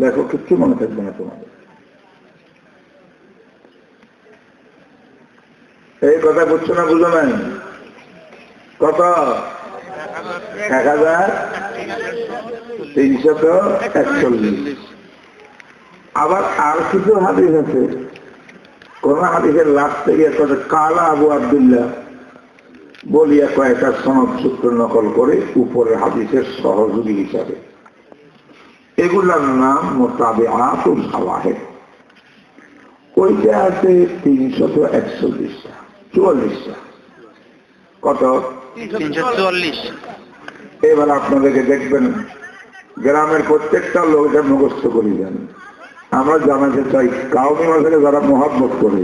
লেখো কিচ্ছু মনে থাকবে না তোমাদের। এই কথা বুঝছ না বুঝো নাই? কত? এক হাজার তিনশত একচল্লিশ। আবার আর কিছু হাদিস আছে। কোন হাদিসের লাস্ট থেকে কথা কালা আবু আবদুল্লাহ বলিয়া কয়েকটা সনদ সূত্র নকল করে উপরের হাদিসের সহযোগী হিসাবে। এগুলার নাম মোতাবে আতুল হাওয়াহে ওইটা আছে তিনশত একচল্লিশটা চুয়াল্লিশটা। কত? এবার আপনাদেরকে দেখবেন গ্রামের প্রত্যেকটা লোক এটা মুখস্থ করি যান আমরা জানাতে চাই কাউমি মাসে যারা মহাব্বত করে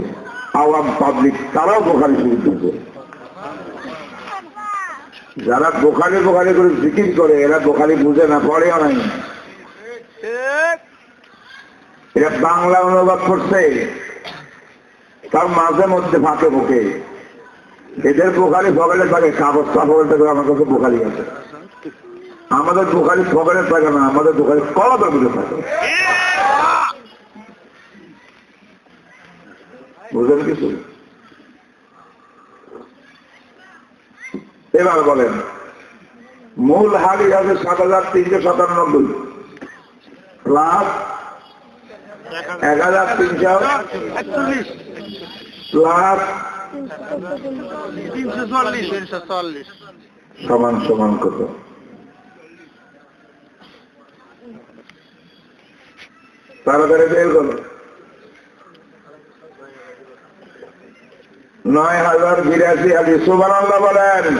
আওয়াম পাবলিক তারাও বোখারি শুরু করবে যারা বোখারি বোখারি করে জিকির করে এরা বোখারি বুঝে না পড়েও নাই। এরা বাংলা অনুবাদ করছে। তার মাঝে মধ্যে ফাঁকে বুকে এদের বোখারি ফগলে থাকে কাগজ ফগলে থাকে আমার কাছে বোখারি আছে। আমাদের বোখারি ফগলে থাকে না, আমাদের বোখারি কলবে বুঝে থাকে। বুঝলেন কিছু? এবার বলেন, মূল হারি আছে সাত হাজার তিনশো সাতানব্বই। প্লাস এক হাজার তিনশো একচল্লিশ। প্লাস সমান সমান কত? তাড়াতাড়ি বের করো। নয় হাজার বিরাশি হাজি সুবান বলেন।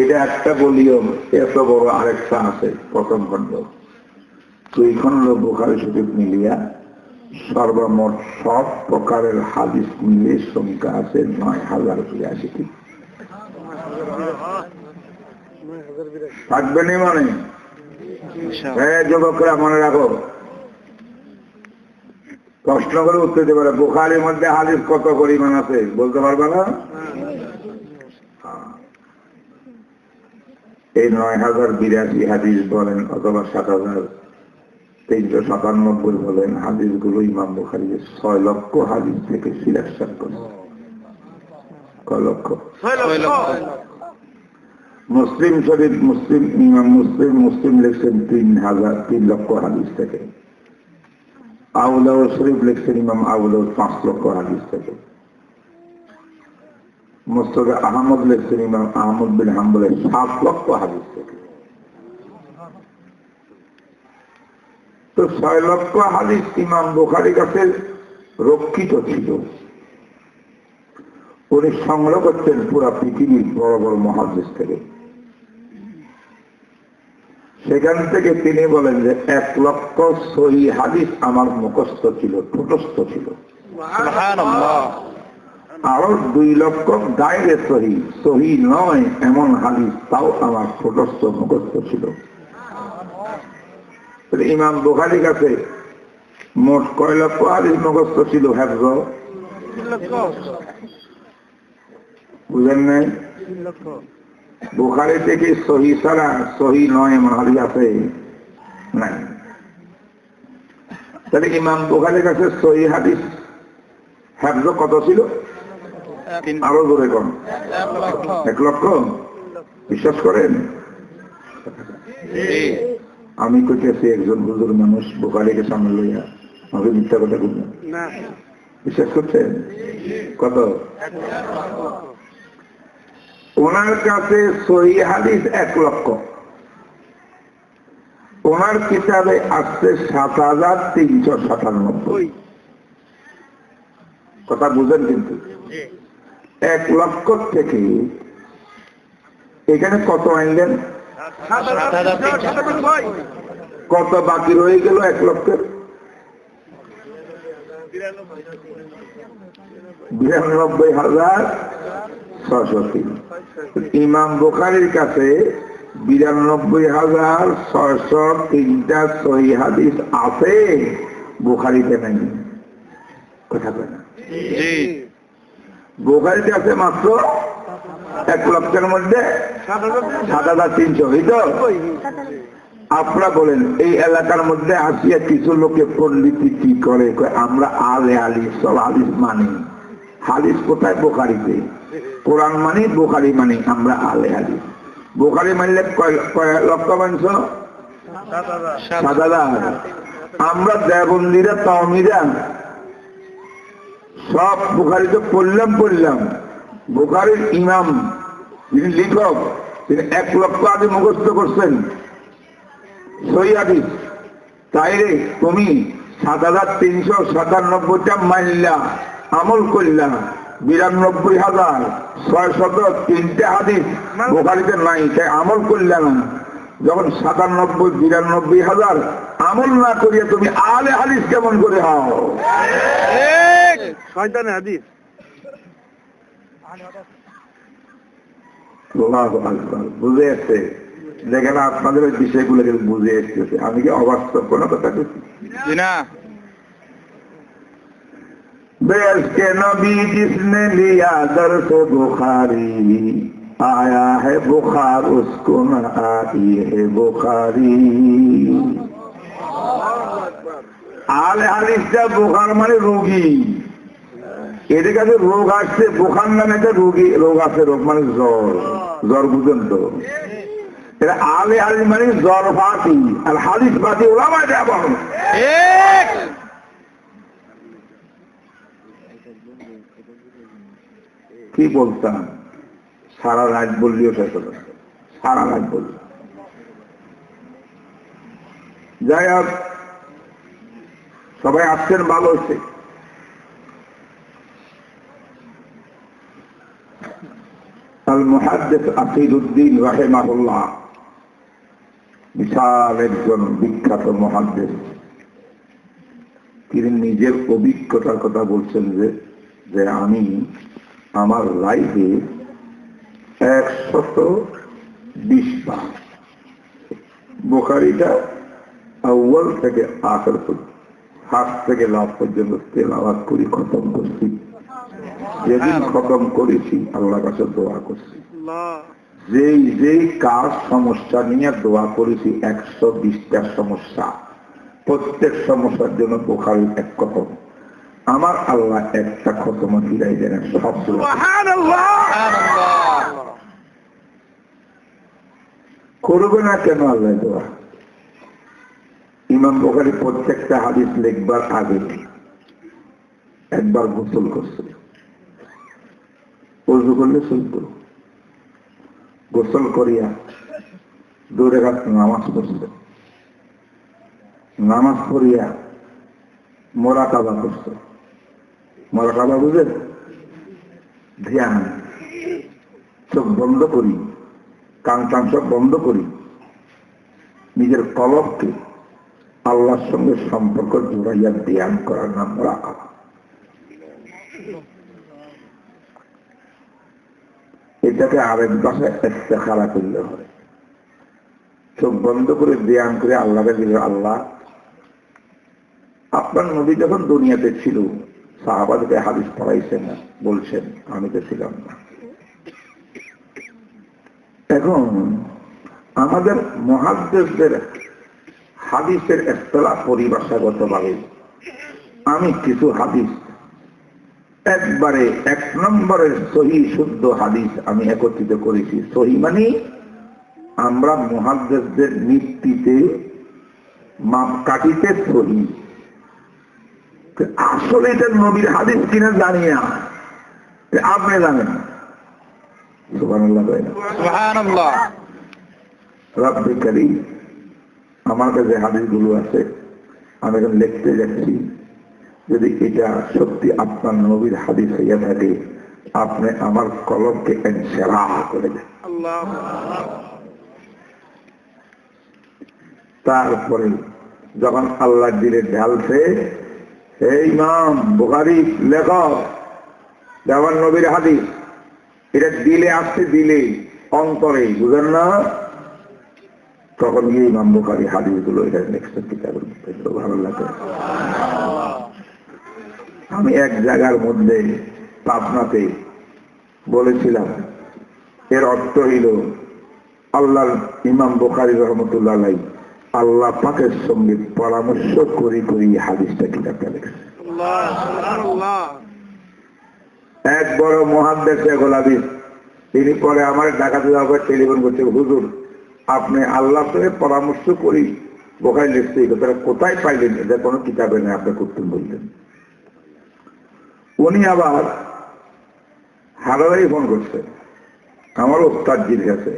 এটা একটা বলিও, এত বড় আরেকটা আছে, প্রথম খণ্ড। দুই খণ্ড বোখারি শরীফ মিলিয়া, সর্বমোট সব প্রকারের হাদিস মিলিয়ে সংখ্যা আছে নয় হাজার বিরাশিটি থাকবে নি মানে? হ্যাঁ যুবকরা মনে রাখো। প্রশ্ন করে উত্তর দিতে পারে। বোখারির মধ্যে হাদিস কত পরিমাণ আছে, বলতে পারবে না? এই নয় হাজার বিরাশি হাদিস বলেন অথবা সাত হাজার তিনশো সাতানব্বই বলেন হাদিসগুলো ইমাম বুখারি ছয় লক্ষ হাদিস থেকে সিলেকশন করে। লক্ষ? মুসলিম শরীফ মুসলিম ইমাম মুসলিম মুসলিম লিখছেন তিন হাজার তিন লক্ষ হাদিস থেকে। আউলাউ শরীফ লিখছেন ইমাম আউলাউ পাঁচ লক্ষ হাদিস থেকে। মোস্তফা আহমদ লিখছেন ইমাম আহমদ বিন হাম্বলের সাত লক্ষ হাদিস থেকে তো ছয় লক্ষ হাদিস ইমাম বোখারি কাছে রক্ষিত ছিল। উনি সংগ্রহ করছেন পুরা পৃথিবীর বড় বড় মহাদেশ থেকে। সেখান থেকে তিনি বলেন যে, এক লক্ষ সহি হাদিস আমার মুখস্থ ছিল, ঠোটস্থ ছিল। আরও দুই লক্ষ গায়ে সহি সহি নয় এমন হাদিস, তাও আমার ঠোটস্থ মুখস্থ ছিল। ইমাম বোখারির কাছে মোট কয় লক্ষ হাদিস মুখস্থ ছিল হ্যাফজ বুঝেন নাই? বোখারি থেকে সহি ছাড়া সহি নয় এমন হাদিস আছে? নাই। তাহলে ইমাম বোখারির কাছে সহি হাদিস হ্যাফজ কত ছিল? আরও জোরে কম। এক লক্ষ। বিশ্বাস করেন? আমি কইতেছি একজন হুজুর মানুষ বোকারিকে সামনে লইয়া আমাকে মিথ্যা কথা বলবেন বিশ্বাস করছেন? কত? ওনার কাছে সহি হাদিস এক লক্ষ। ওনার কিতাবে আসছে সাত হাজার তিনশো সাতানব্বই। কথা বুঝেন কিন্তু। এক লক্ষ থেকে। এখানে কত আনলেন কত বাকি রয়ে গেল এক লক্ষের বিরানব্বই হাজার ছশো তিন ইমাম বোখারির কাছে বিরানব্বই হাজার ছয়শো তিনটা সহি হাদিস আছে, বোখারিতে নাই। কথা বলে বোখারিতে আছে মাত্র এক লক্ষের মধ্যে সাত হাজার তিনশো, এই তো? আপনারা বলেন, এই এলাকার মধ্যে আসিয়া কিছু লোকে পণ্ডিতি কি করে? আমরা আলে আলিস সব আলিস মানি। হালিস কোথায়? বোখারিতে। কোরআন মানি, বোখারি মানি, আমরা আলে আলিস বোখারি মানলে লক্ষ মাংস সাত হাজার। আমরা দেবন্দিরা তাওমিরা সব বুখারিতে পড়লাম পড়লাম। বুখারির ইমাম যিনি লেখক তিনি এক লক্ষ আদি মুখস্থ করছেন। সই আদিস তাই রে তুমি সাত হাজার তিনশো সাতানব্বইটা মাইল্লা আমল করলা। বিরানব্বই হাজার ছয় শত তিনটে হাদিস বোখারিতে নাই তাই আমল করলা না। যখন সাতানব্বই বিরানব্বই হাজার আমল না করিয়া তুমি আলে হাদিস কেমন করে হও? বুঝে এসছে। দেখেন আপনাদের ওই বিষয়গুলো কিন্তু বুঝে এসতেছে আমি কি অবাস্তব কোন কথা বলছি? বেশ কেন বিষ্ণে লিয়া দর্শ বুখারি। आया है बुखार उसको न आई है बुखारी আলে হাদিসটা বোখার মানে রোগী এদের কাছে রোগ আসছে বোখার নামে একটা রোগী রোগ আছে রোগ মানে জ্বর জ্বর বুঝেন তো এটা আলে হাদিস মানে জ্বর ফাঁকি আর হাদিস ফাঁকি ওলামা যাব ঠিক কি বলতাম সারা রাত বললিও শেষ হলো সারা রাত বলল যাই হোক, সবাই আসছেন ভালো হচ্ছে আল মুহাদ্দিস আকিদুদ্দিন রাহিমাহুল্লাহ, বিশাল একজন বিখ্যাত মহাদ্দেশ তিনি নিজের অভিজ্ঞতার কথা বলছেন যে আমি আমার লাইফে একশত বিশ বার বোখারিটা আউ্বাল থেকে আখর পর্যন্ত হাত থেকে লাভ পর্যন্ত তেলাওয়াত করি খতম করছি। যেদিন খতম করেছি আল্লাহ কাছে দোয়া করছি। যেই যেই কাজ সমস্যা নিয়ে দোয়া করেছি একশো বিশটা সমস্যা। প্রত্যেক সমস্যার জন্য বোখারি এক খতম। আমার আল্লাহ একটা খতম ফিরাই দেন সব দোয়া সুবহানাল্লাহ করবে না কেন আল্লাহ দোয়া? ইমাম বোখারি প্রত্যেকটা হাদিস লিখবার আগে একবার গোসল করছে। উজু করলে শুদ্ধ গোসল করিয়া দূরে রাত নামাজ পড়ছে। নামাজ পড়িয়া মোরা কাবা করছে মোরা কাবা বুঝেন ধ্যান। চোখ বন্ধ করি। কান টান সব বন্ধ করি। নিজের কলবকে আল্লাহর সঙ্গে সম্পর্ক জোড়াইয়া ধ্যান করার নাম রাখা এটাকে আরেক ভাষায় খারাপ করলে হয় চোখ বন্ধ করে ব্যায়াম করে আল্লাহকে দিল আল্লাহ। আপনার নবী যখন দুনিয়াতে ছিল সাহাবাদকে হাদিস পড়াইছেন বলছেন, আমি তো ছিলাম না। এখন আমাদের মহাদ্দেশদের হাদিসের একতলা পরিভাষাগত ভাবে আমি কিছু হাদিস, একবারে এক নম্বরের সহি শুদ্ধ হাদিস আমি একত্রিত করেছি। সহি মানে আমরা মহাদেশদের নীতিতে মাপ কাটিতে সহি। আসলে এটা নবীর হাদিস কিনা জানি না। আপনি জানেন। না? আমার কাছে হাদিসগুলো আছে আমি এখন লিখতে যাচ্ছি। যদি এটা সত্যি আপনার নবীর হাদিস হইয়া থাকে আপনি আমার কলমকে সেরা করে দেন। তারপরে যখন আল্লাহ দিলে ঢালছে এই ইমাম বুখারি লেখক যেমন নবীর হাদিস এটা দিলে আসছে দিলে অন্তরে বুঝেন না? তখন গিয়ে ইমাম বুখারি হাদিসগুলো এটা নেক্সট ভালো লাগে। আমি এক জায়গার মধ্যে পাবনাতে বলেছিলাম, এর অর্থ হইল, আল্লাহর ইমাম বুখারি রহমতুল্লাহ আল্লাহ পাকের সঙ্গে পরামর্শ করি করি হাদিসটা কিতাবটা লেখছে। এক বড় মহাদ্দেশ গোলাবিদ তিনি পরে আমার ডাকাতে যাওয়ার টেলিফোন করছে, হুজুর, আপনি আল্লাহ সঙ্গে পরামর্শ করি বোকাই লিখছে এই কোথায় পাইলেন? এটা কোনো কিতাবে নেই, আপনি করতেন বললেন। উনি আবার হারারাই ফোন করছে। আমার ওস্তাদজির কাছে।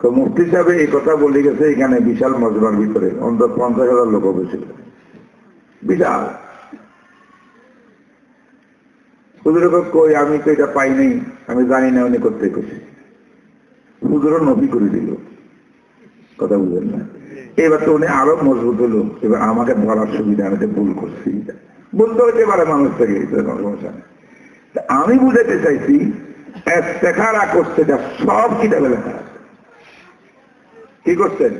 তো মুফতি সাহেব এই কথা বলে গেছে, এখানে বিশাল মজবার ভিতরে, অন্তত পঞ্চাশ হাজার লোক হয়েছিল বিশাল। হুজুর কই আমি তো এটা পাই নাই আমি জানি না উনি করতে গেছে হুজুরও নবী করে দিল। কথা বুঝলেন না? এবার তো উনি আরও মজবুত হলো। এবার আমাকে ধরার সুবিধা আমি ভুল করছি। বলতে হতে পারে মানুষ থেকে সমস্যা আমি বুঝাতে চাইছি এস্তেখারা করছে যা সব কিতাবে লেখা কি করছেন?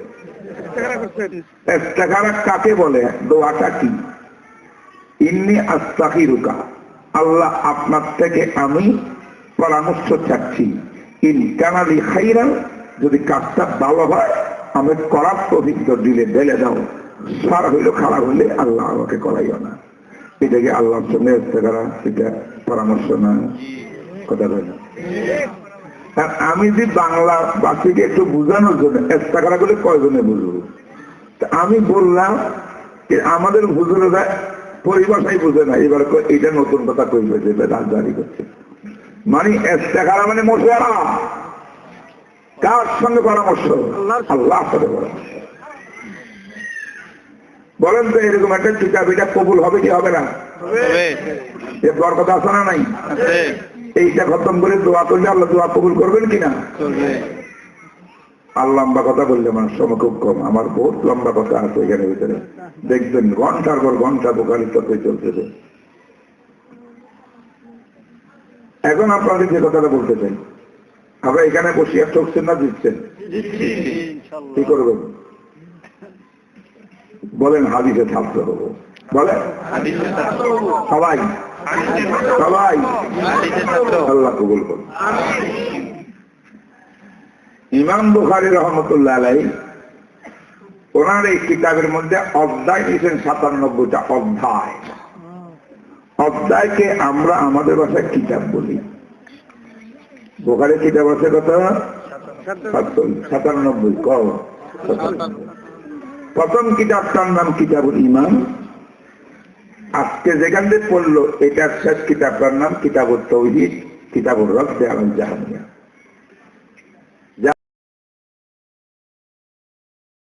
কাকে বলে? দোয়াটা কি? ইন্নি আস্তাকি রুকা আল্লাহ আপনার থেকে আমি পরামর্শ চাচ্ছি। ইন কানালি খাইরা যদি কাজটা ভালো হয়, আমি করার অভিজ্ঞ দিলে বেলে দাও। সার হইল, খারাপ হইলে আল্লাহ আমাকে করাইও না। এটাকে আল্লাহর সঙ্গে ইস্তেখারা এটা পরামর্শ না। কথা বলে আর আমি যদি বাংলা বাসীকে একটু বোঝানোর জন্য ইস্তেখারা করে কয়জনে বুঝব? আমি বললাম যে আমাদের হুজুরেরা পরিভাষাই বুঝে না এবার এটা নতুন কথা কই এটা রাজধানী করছে। মানে এস্তেখারা মানে মশলা কার সঙ্গে পরামর্শ? আল্লাহ সাথে পরামর্শ। বলেন তো এরকম একটা কিতাব এটা কবুল হবে কি হবে না? এ কথা আছে না নাই এইটা খতম করে দোয়া করলে আল্লাহ দোয়া কবুল করবেন কিনা আর লম্বা কথা বললে মানুষ সময় খুব কম। আমার বহুত লম্বা কথা আছে এখানে ভিতরে। দেখবেন ঘণ্টার পর ঘণ্টা বোকারি তত্ত্বে চলতেছে। এখন আপনাদের যে কথাটা বলতে চাই আমরা এখানে বসিয়া চলছেন না দিচ্ছেন কি করবেন? বলেন হাদিসে ছাত্র হব। বলেন। সবাই। সবাই। আল্লাহ কবুল করুন। ইমাম বুখারি রহমতুল্লাহ আলাই ওনার এই কিতাবের মধ্যে অধ্যায় দিয়েছেন সাতানব্বইটা অধ্যায়। অধ্যায়কে আমরা আমাদের ভাষায় কিতাব বলি। বোখারের কিতাব আছে কত? সাতানব্বই। ক? সাতানব্বই। প্রথম কিতাবটার নাম কিতাবুল ইমান আজকে যেখান থেকে পড়ল এটার শেষ কিতাবটার নাম কিতাবুল তৌহিদ কিতাবুল রব্দে আলম জাহানিয়া